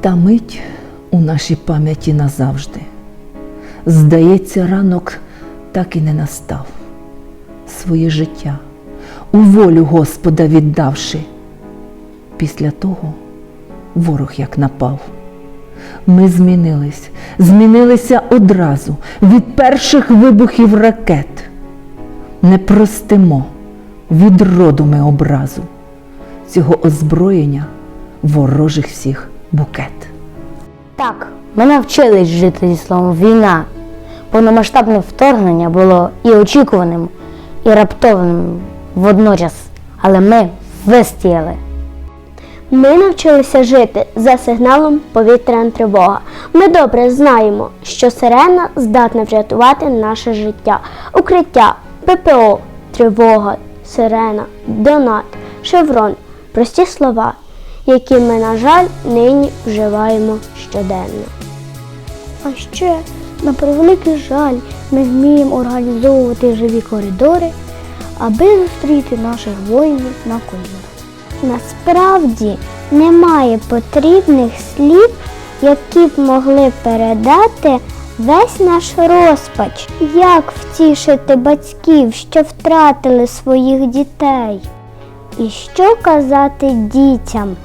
Та мить у нашій пам'яті назавжди. Здається, ранок так і не настав. Своє життя у волю Господа віддавши. Після того ворог як напав. Ми змінились, змінилися одразу від перших вибухів ракет. Не простимо від роду ми образу цього озброєння ворожих всіх букет. Так, ми навчились жити зі словом війна. Повномасштабне вторгнення було і очікуваним, і раптовним водночас, але ми вистояли. Ми навчилися жити за сигналом повітряна тривога. Ми добре знаємо, що сирена здатна врятувати наше життя. Укриття, ППО, тривога, сирена, донат, шеврон прості слова, які ми, на жаль, нині вживаємо щоденно. А ще, на превеликий жаль, ми вміємо організовувати живі коридори, аби зустріти наших воїнів на колінах. Насправді немає потрібних слів, які б могли передати весь наш розпач, як втішити батьків, що втратили своїх дітей. І що казати дітям,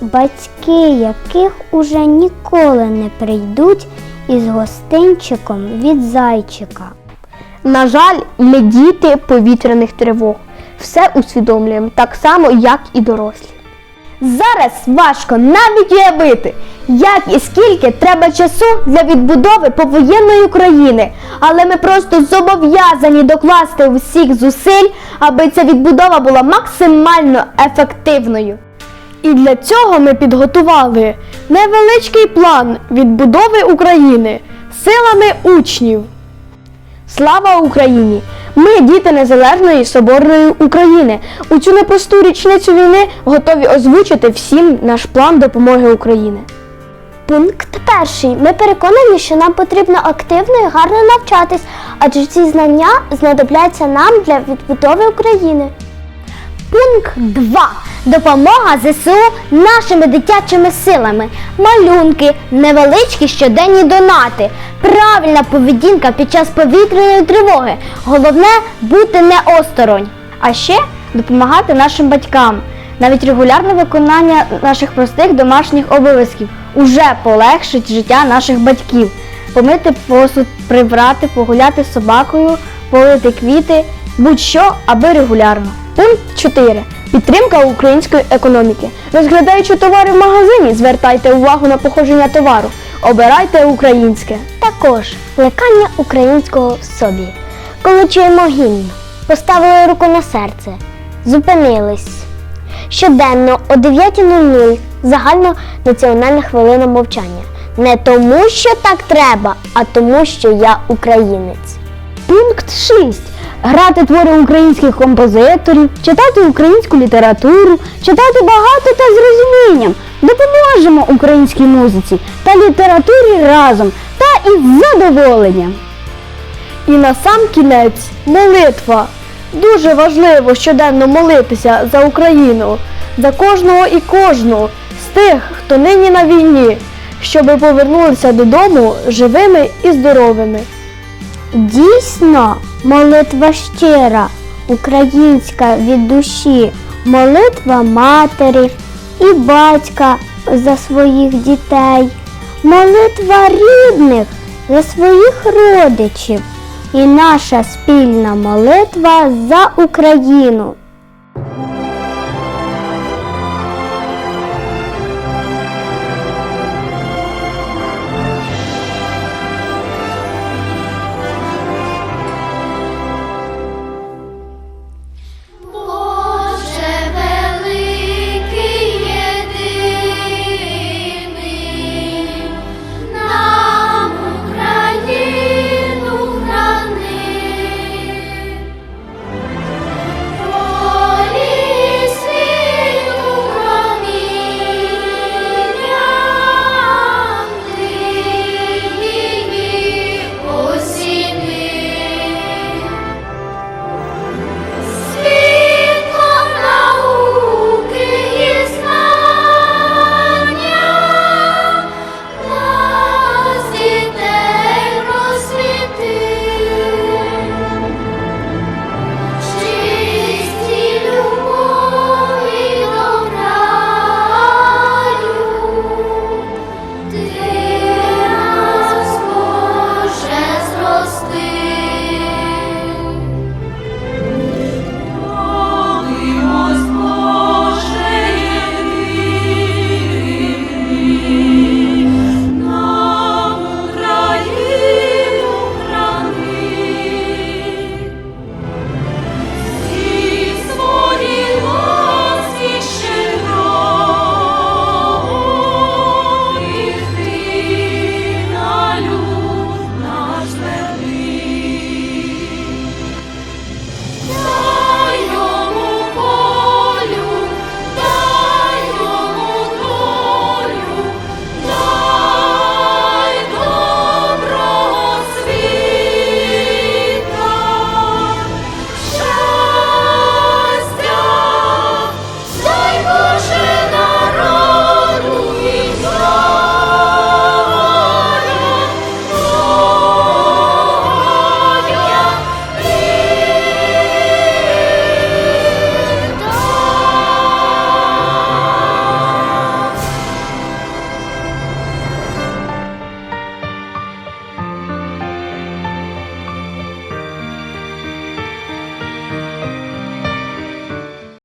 батьки яких уже ніколи не прийдуть із гостинчиком від зайчика. На жаль, ми діти повітряних тривог. Все усвідомлюємо так само, як і дорослі. Зараз важко навіть уявити, як і скільки треба часу для відбудови повоєнної України, але ми просто зобов'язані докласти усіх зусиль, аби ця відбудова була максимально ефективною. І для цього ми підготували невеличкий план відбудови України силами учнів. Слава Україні! Ми, діти Незалежної Соборної України, у цю непросту річницю війни готові озвучити всім наш план допомоги Україні. Пункт перший. Ми переконані, що нам потрібно активно і гарно навчатись, адже ці знання знадобляться нам для відбудови України. Пункт 2. Допомога ЗСУ нашими дитячими силами. Малюнки, невеличкі щоденні донати, правильна поведінка під час повітряної тривоги. Головне бути не осторонь. А ще допомагати нашим батькам. Навіть регулярне виконання наших простих домашніх обов'язків уже полегшить життя наших батьків. Помити посуд, прибрати, погуляти з собакою, полити квіти, будь-що, аби регулярно. Пункт 4. Підтримка української економіки. Розглядаючи товари в магазині, звертайте увагу на походження товару. Обирайте українське. Також плекання українського в собі. Коли чуємо гімн, поставили руку на серце, зупинились. Щоденно о 9.00 загальна національна хвилина мовчання. Не тому, що так треба, а тому, що я українець. Пункт 6. Грати твори українських композиторів, читати українську літературу, читати багато та з розумінням. Допоможемо українській музиці та літературі разом та із задоволенням. І на сам кінець молитва. Дуже важливо щоденно молитися за Україну, за кожного і кожну з тих, хто нині на війні, щоби повернулися додому живими і здоровими. Дійсно, молитва щира, українська від душі, молитва матері і батька за своїх дітей, молитва рідних за своїх родичів. І наша спільна молитва за Україну.